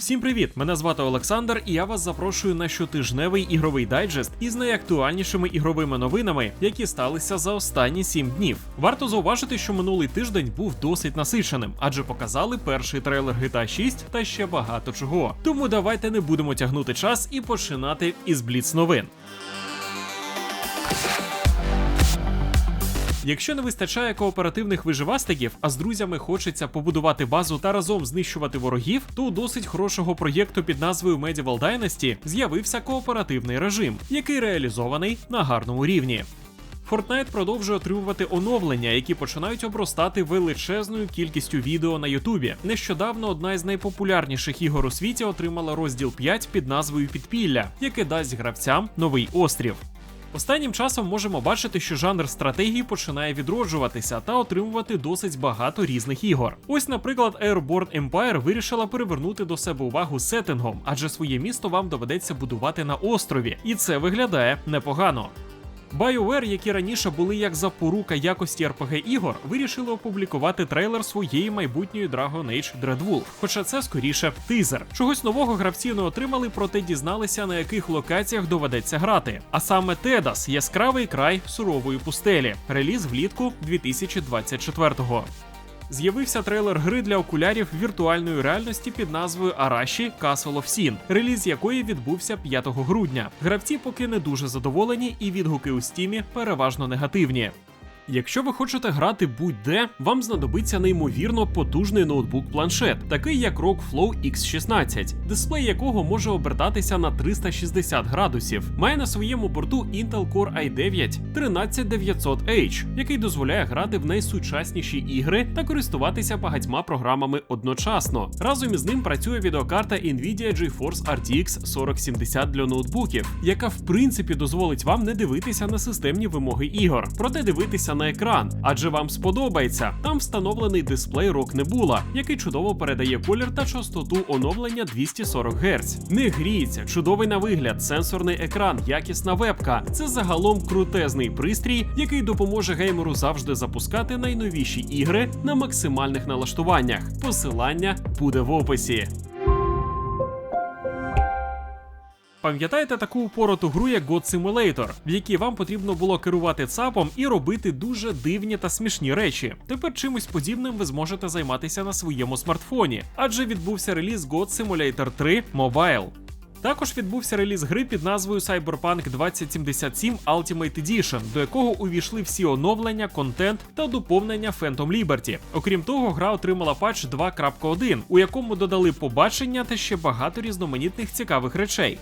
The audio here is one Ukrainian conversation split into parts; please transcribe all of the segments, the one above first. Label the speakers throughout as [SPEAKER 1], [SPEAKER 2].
[SPEAKER 1] Всім привіт! Мене звати Олександр, і я вас запрошую на щотижневий ігровий дайджест із найактуальнішими ігровими новинами, які сталися за останні 7 днів. Варто зауважити, що минулий тиждень був досить насиченим, адже показали перший трейлер GTA 6 та ще багато чого. Тому давайте не будемо тягнути час і починати із бліц новин. Якщо не вистачає кооперативних виживастиків, а з друзями хочеться побудувати базу та разом знищувати ворогів, то у досить хорошого проєкту під назвою Medieval Dynasty з'явився кооперативний режим, який реалізований на гарному рівні. Fortnite продовжує отримувати оновлення, які починають обростати величезною кількістю відео на Ютубі. Нещодавно одна із найпопулярніших ігор у світі отримала розділ 5 під назвою Підпілля, яке дасть гравцям новий острів. Останнім часом можемо бачити, що жанр стратегії починає відроджуватися та отримувати досить багато різних ігор. Ось, наприклад, Airborne Empire вирішила перевернути до себе увагу сеттингом, адже своє місто вам доведеться будувати на острові, і це виглядає непогано. BioWare, які раніше були як запорука якості RPG ігор, вирішили опублікувати трейлер своєї майбутньої Dragon Age Dreadwolf. Хоча це скоріше тизер. Чогось нового гравці не отримали, проте дізналися, на яких локаціях доведеться грати. А саме Тедас яскравий край сурової пустелі. Реліз влітку 2024-го. З'явився трейлер гри для окулярів віртуальної реальності під назвою Араші Castle of Sin, реліз якої відбувся 5 грудня. Гравці поки не дуже задоволені, і відгуки у стімі переважно негативні. Якщо ви хочете грати будь-де, вам знадобиться неймовірно потужний ноутбук-планшет, такий як ROG Flow X16, дисплей якого може обертатися на 360 градусів. Має на своєму борту Intel Core i9 13900H, який дозволяє грати в найсучасніші ігри та користуватися багатьма програмами одночасно. Разом із ним працює відеокарта Nvidia GeForce RTX 4070 для ноутбуків, яка в принципі дозволить вам не дивитися на системні вимоги ігор, проте дивитися на екран, адже вам сподобається. Там встановлений дисплей ROG Nebula, який чудово передає колір та частоту оновлення 240 Гц. Не гріється, чудовий на вигляд, сенсорний екран, якісна вебка. Це загалом крутезний пристрій, який допоможе геймеру завжди запускати найновіші ігри на максимальних налаштуваннях. Посилання буде в описі. Пам'ятаєте таку упороту гру, як God Simulator, в якій вам потрібно було керувати ЦАПом і робити дуже дивні та смішні речі. Тепер чимось подібним ви зможете займатися на своєму смартфоні, адже відбувся реліз God Simulator 3 Mobile. Також відбувся реліз гри під назвою Cyberpunk 2077 Ultimate Edition, до якого увійшли всі оновлення, контент та доповнення Phantom Liberty. Окрім того, гра отримала патч 2.1, у якому додали побачення та ще багато різноманітних цікавих речей.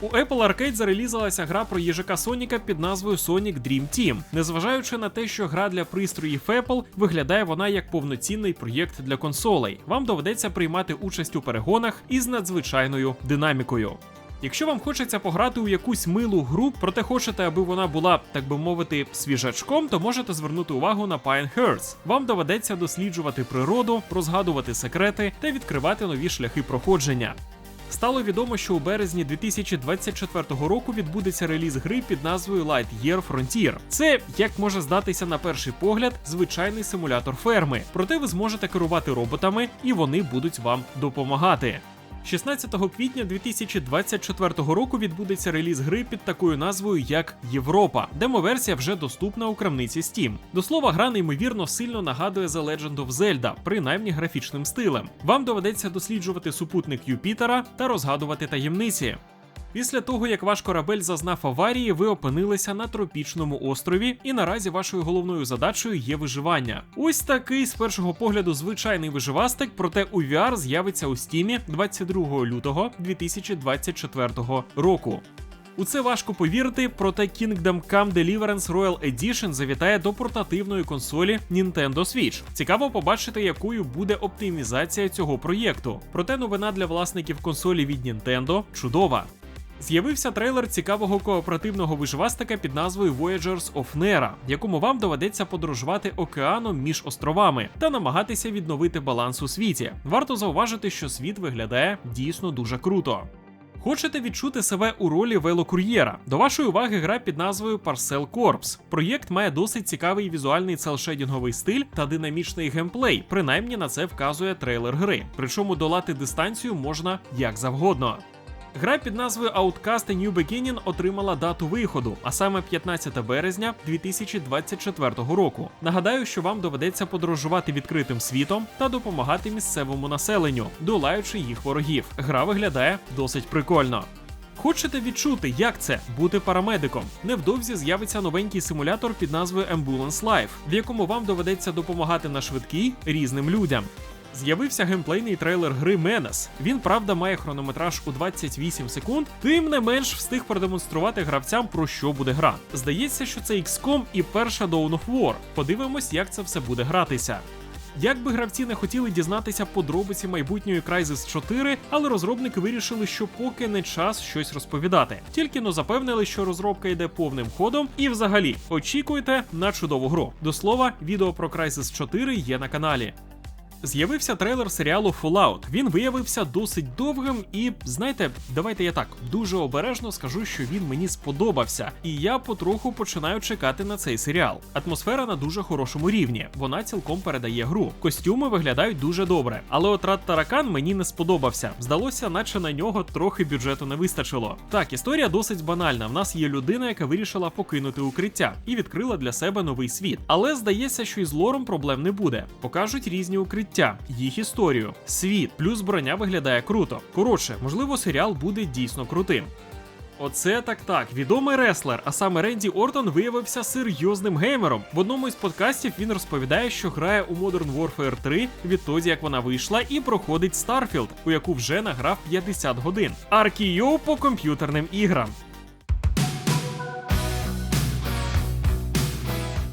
[SPEAKER 1] У Apple Arcade зарелізалася гра про їжака Соніка під назвою Sonic Dream Team. Незважаючи на те, що гра для пристроїв Apple виглядає вона як повноцінний проєкт для консолей. Вам доведеться приймати участь у перегонах із надзвичайною динамікою. Якщо вам хочеться пограти у якусь милу гру, проте хочете, аби вона була, так би мовити, свіжачком, то можете звернути увагу на Pinehurst. Вам доведеться досліджувати природу, розгадувати секрети та відкривати нові шляхи проходження. Стало відомо, що у березні 2024 року відбудеться реліз гри під назвою Lightyear Frontier. Це, як може здатися на перший погляд, звичайний симулятор ферми. Проте ви зможете керувати роботами, і вони будуть вам допомагати. 16 квітня 2024 року відбудеться реліз гри під такою назвою як Європа. Демо-версія вже доступна у крамниці Steam. До слова, гра неймовірно сильно нагадує The Legend of Zelda, принаймні графічним стилем. Вам доведеться досліджувати супутник Юпітера та розгадувати таємниці. Після того, як ваш корабель зазнав аварії, ви опинилися на тропічному острові, і наразі вашою головною задачею є виживання. Ось такий з першого погляду звичайний виживастик, проте у VR з'явиться у стімі 22 лютого 2024 року. У це важко повірити, проте Kingdom Come Deliverance Royal Edition завітає до портативної консолі Nintendo Switch. Цікаво побачити, якою буде оптимізація цього проєкту. Проте новина для власників консолі від Nintendo чудова. З'явився трейлер цікавого кооперативного виживастика під назвою Voyagers of Nera, якому вам доведеться подорожувати океаном між островами та намагатися відновити баланс у світі. Варто зауважити, що світ виглядає дійсно дуже круто. Хочете відчути себе у ролі велокур'єра? До вашої уваги гра під назвою Parcel Corps. Проєкт має досить цікавий візуальний целшейдінговий стиль та динамічний геймплей. Принаймні на це вказує трейлер гри. Причому долати дистанцію можна як завгодно. Гра під назвою Outcast New Beginning отримала дату виходу, а саме 15 березня 2024 року. Нагадаю, що вам доведеться подорожувати відкритим світом та допомагати місцевому населенню, долаючи їх ворогів. Гра виглядає досить прикольно. Хочете відчути, як це бути парамедиком? Невдовзі з'явиться новенький симулятор під назвою Ambulance Life, в якому вам доведеться допомагати на швидкій різним людям. З'явився геймплейний трейлер гри Menace. Він правда має хронометраж у 28 секунд, тим не менш встиг продемонструвати гравцям про що буде гра. Здається, що це XCOM і перша Dawn of War. Подивимось, як це все буде гратися. Як би гравці не хотіли дізнатися подробиці майбутньої Crysis 4, але розробники вирішили, що поки не час щось розповідати. Тільки но запевнили, що розробка йде повним ходом, і взагалі очікуйте на чудову гру. До слова, відео про Crysis 4 є на каналі. З'явився трейлер серіалу Fallout. Він виявився досить довгим, і знаєте, давайте я так дуже обережно скажу, що він мені сподобався, і я потроху починаю чекати на цей серіал. Атмосфера на дуже хорошому рівні. Вона цілком передає гру. Костюми виглядають дуже добре, але от Рад Таракан мені не сподобався. Здалося, наче на нього трохи бюджету не вистачило. Так, історія досить банальна. В нас є людина, яка вирішила покинути укриття і відкрила для себе новий світ. Але здається, що із лором проблем не буде. Покажуть різні укриття їх історію, світ, плюс броня виглядає круто. Коротше, можливо, серіал буде дійсно крутим. Оце так так. Відомий реслер, а саме Ренді Ортон виявився серйозним геймером. В одному із подкастів він розповідає, що грає у Modern Warfare 3 відтоді, як вона вийшла, і проходить Starfield, у яку вже награв 50 годин. Аркійоу по комп'ютерним іграм.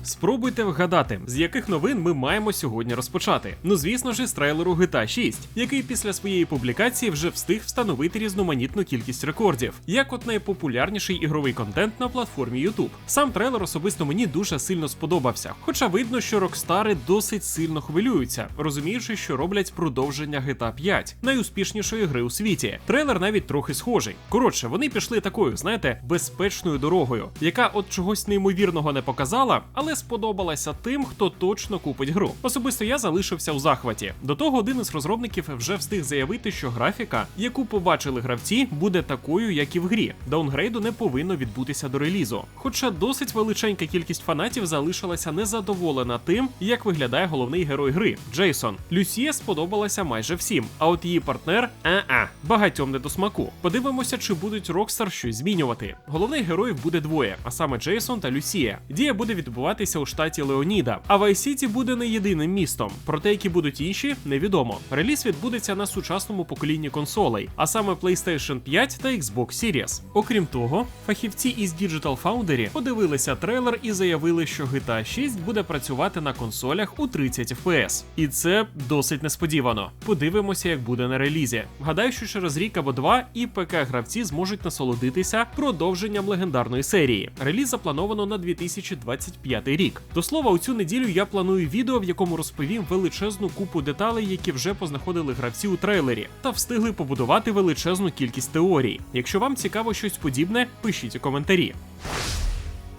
[SPEAKER 1] Спробуйте вгадати, з яких новин ми маємо сьогодні розпочати. Ну звісно ж, з трейлеру GTA 6, який після своєї публікації вже встиг встановити різноманітну кількість рекордів, як от найпопулярніший ігровий контент на платформі YouTube. Сам трейлер особисто мені дуже сильно сподобався, хоча видно, що рокстари досить сильно хвилюються, розуміючи, що роблять продовження GTA 5, найуспішнішої гри у світі. Трейлер навіть трохи схожий. Коротше, вони пішли такою, знаєте, безпечною дорогою, яка от чогось неймовірного не показала, але сподобалася тим, хто точно купить гру. Особисто я залишився у захваті. До того один із розробників вже встиг заявити, що графіка, яку побачили гравці, буде такою, як і в грі. Даунгрейду не повинно відбутися до релізу. Хоча досить величенька кількість фанатів залишилася незадоволена тим, як виглядає головний герой гри Джейсон. Люсія сподобалася майже всім, а от її партнер а-а, багатьом не до смаку. Подивимося, чи будуть Rockstar щось змінювати. Головних героїв буде двоє, а саме Джейсон та Люсія. Дія буде відбуватися у штаті Леоніда, а City буде не єдиним містом. Проте, які будуть інші, невідомо. Реліз відбудеться на сучасному поколінні консолей, а саме PlayStation 5 та Xbox Series. Окрім того, фахівці із Digital Foundry подивилися трейлер і заявили, що GTA 6 буде працювати на консолях у 30 FPS. І це досить несподівано. Подивимося, як буде на релізі. Гадаю, що через рік або два і ПК гравці зможуть насолодитися продовженням легендарної серії. Реліз заплановано на 2025 рік. До слова, у цю неділю я планую відео, в якому розповім величезну купу деталей, які вже познаходили гравці у трейлері, та встигли побудувати величезну кількість теорій. Якщо вам цікаво щось подібне, пишіть у коментарі.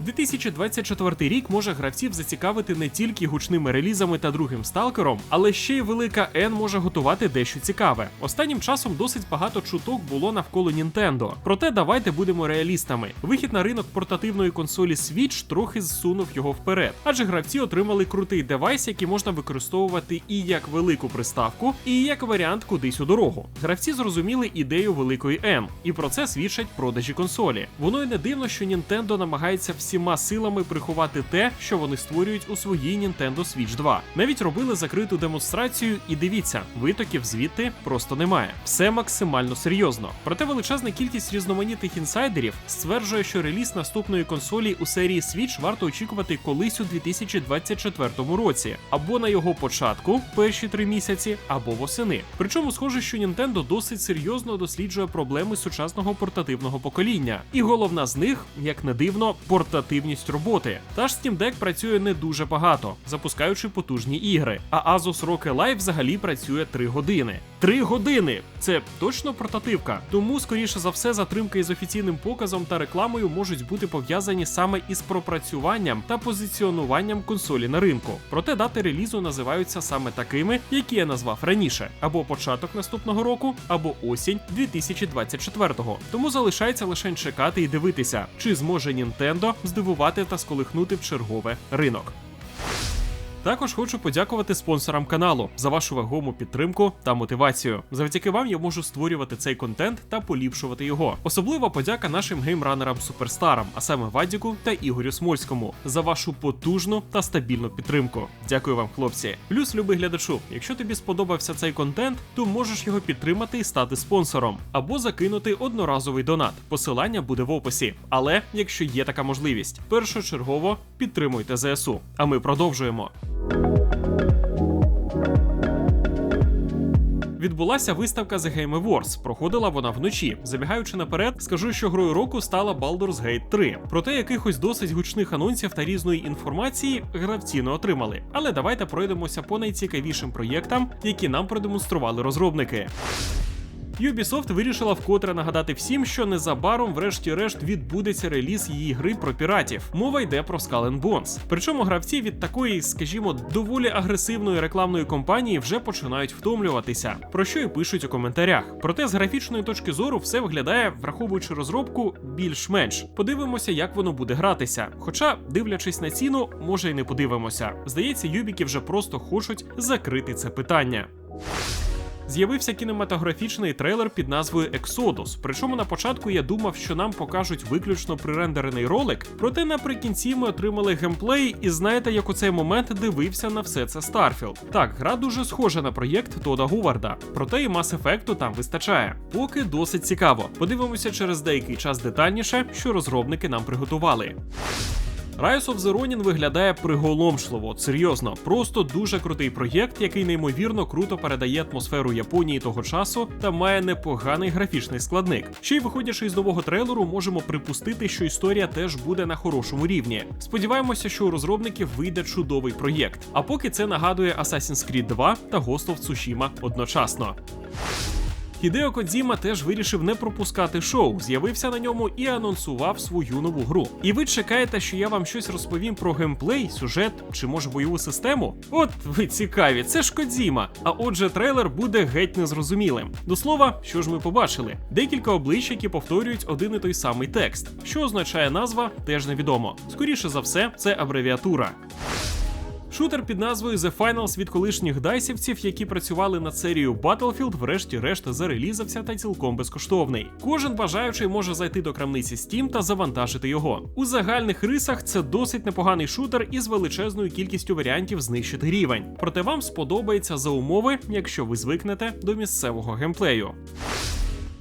[SPEAKER 1] 2024 рік може гравців зацікавити не тільки гучними релізами та другим сталкером, але ще й велика N може готувати дещо цікаве. Останнім часом досить багато чуток було навколо Nintendo. Проте давайте будемо реалістами. Вихід на ринок портативної консолі Switch трохи зсунув його вперед, адже гравці отримали крутий девайс, який можна використовувати і як велику приставку, і як варіант кудись у дорогу. Гравці зрозуміли ідею великої N, і про це свідчать продажі консолі. Воно й не дивно, що Nintendo намагається всіма силами приховати те, що вони створюють у своїй Nintendo Switch 2. Навіть робили закриту демонстрацію, і дивіться, витоків звідти просто немає. Все максимально серйозно. Проте величезна кількість різноманітних інсайдерів стверджує, що реліз наступної консолі у серії Switch варто очікувати колись у 2024 році, або на його початку, перші три місяці, або восени. Причому схоже, що Nintendo досить серйозно досліджує проблеми сучасного портативного покоління, і головна з них, як не дивно, портативність портативність роботи. Та ж Steam Deck працює не дуже багато, запускаючи потужні ігри. А Asus ROG Ally взагалі працює 3 години. 3 години! Це точно портативка. Тому, скоріше за все, затримки із офіційним показом та рекламою можуть бути пов'язані саме із пропрацюванням та позиціонуванням консолі на ринку. Проте дати релізу називаються саме такими, які я назвав раніше, або початок наступного року, або осінь 2024-го. Тому залишається лише чекати і дивитися, чи зможе Nintendo здивувати та сколихнути в чергове ринок. Також хочу подякувати спонсорам каналу за вашу вагому підтримку та мотивацію. Завдяки вам я можу створювати цей контент та поліпшувати його. Особлива подяка нашим геймранерам суперстарам, а саме Вадіку та Ігорю Смольському, за вашу потужну та стабільну підтримку. Дякую вам, хлопці. Плюс, любий глядачу, якщо тобі сподобався цей контент, то можеш його підтримати і стати спонсором або закинути одноразовий донат. Посилання буде в описі. Але якщо є така можливість, першочергово підтримуйте ЗСУ. А ми продовжуємо. Відбулася виставка The Game Awards. Проходила вона вночі. Забігаючи наперед, скажу, що грою року стала Baldur's Gate 3. Проте якихось досить гучних анонсів та різної інформації гравці не отримали. Але давайте пройдемося по найцікавішим проєктам, які нам продемонстрували розробники. Ubisoft вирішила вкотре нагадати всім, що незабаром, врешті-решт, відбудеться реліз її гри про піратів. Мова йде про Skull and Bones. Причому гравці від такої, скажімо, доволі агресивної рекламної кампанії вже починають втомлюватися, про що і пишуть у коментарях. Проте з графічної точки зору все виглядає, враховуючи розробку, більш-менш. Подивимося, як воно буде гратися. Хоча, дивлячись на ціну, може й не подивимося. Здається, юбіки вже просто хочуть закрити це питання. З'явився кінематографічний трейлер під назвою Exodus. Причому на початку я думав, що нам покажуть виключно прирендерений ролик, проте наприкінці ми отримали геймплей, і знаєте, як у цей момент дивився на все це Starfield. Так, гра дуже схожа на проєкт Тода Гуварда, проте і мас ефекту там вистачає. Поки досить цікаво. Подивимося через деякий час детальніше, що розробники нам приготували. Rise of the Ronin виглядає приголомшливо, серйозно, просто дуже крутий проєкт, який неймовірно круто передає атмосферу Японії того часу та має непоганий графічний складник. Ще й виходячи із нового трейлеру, можемо припустити, що історія теж буде на хорошому рівні. Сподіваємося, що у розробників вийде чудовий проєкт. А поки це нагадує Assassin's Creed 2 та Ghost of Tsushima одночасно. Хідео Кодзіма теж вирішив не пропускати шоу, з'явився на ньому і анонсував свою нову гру. І ви чекаєте, що я вам щось розповім про геймплей, сюжет чи може бойову систему? От ви цікаві, це ж Кодзіма. А отже, трейлер буде геть незрозумілим. До слова, що ж ми побачили? Декілька облич, які повторюють один і той самий текст. Що означає назва, теж невідомо. Скоріше за все, це абревіатура. Шутер під назвою The Finals від колишніх дайсівців, які працювали над серією Battlefield, врешті-решт зарелізався та цілком безкоштовний. Кожен бажаючий може зайти до крамниці Steam та завантажити його. У загальних рисах це досить непоганий шутер із величезною кількістю варіантів знищити рівень. Проте вам сподобається за умови, якщо ви звикнете до місцевого геймплею.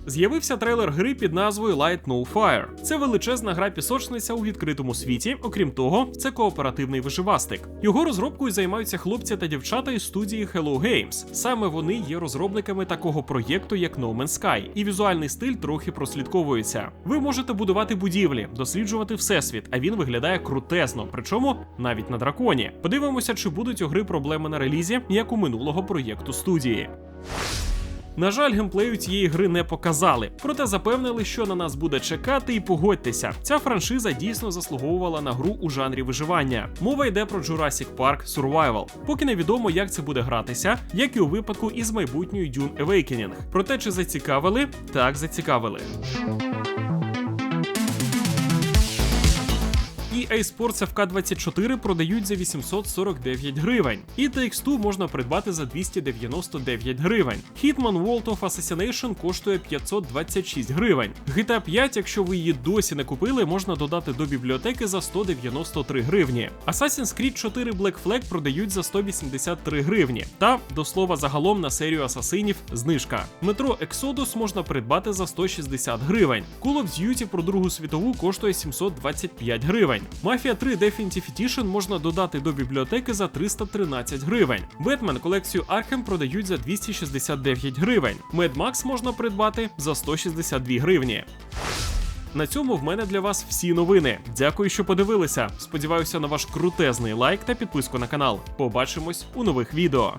[SPEAKER 1] З'явився трейлер гри під назвою Light No Fire. Це величезна гра пісочниця у відкритому світі. Окрім того, це кооперативний виживастик. Його розробкою займаються хлопці та дівчата із студії Hello Games. Саме вони є розробниками такого проєкту, як No Man's Sky, і візуальний стиль трохи прослідковується. Ви можете будувати будівлі, досліджувати всесвіт, а він виглядає крутезно, причому навіть на драконі. Подивимося, чи будуть у гри проблеми на релізі, як у минулого проєкту студії. На жаль, геймплею цієї гри не показали, проте запевнили, що на нас буде чекати, і погодьтеся, ця франшиза дійсно заслуговувала на гру у жанрі виживання. Мова йде про Jurassic Park Survival. Поки невідомо, як це буде гратися, як і у випадку із майбутньою Dune Awakening. Проте чи зацікавили? Так, зацікавили. EA Sports FK24 продають за 849 гривень. І TX2 можна придбати за 299 гривень. Hitman World of Assassination коштує 526 гривень. GTA 5, якщо ви її досі не купили, можна додати до бібліотеки за 193 гривні. Assassin's Creed 4 Black Flag продають за 183 гривні. Та, до слова, загалом на серію асасинів знижка. Метро Exodus можна придбати за 160 гривень. Call of Duty про Другу світову коштує 725 гривень. Mafia 3 Definitive Edition можна додати до бібліотеки за 313 гривень. Бетмен колекцію Arkham продають за 269 гривень. Mad Max можна придбати за 162 гривні. На цьому в мене для вас всі новини. Дякую, що подивилися. Сподіваюся на ваш крутезний лайк та підписку на канал. Побачимось у нових відео.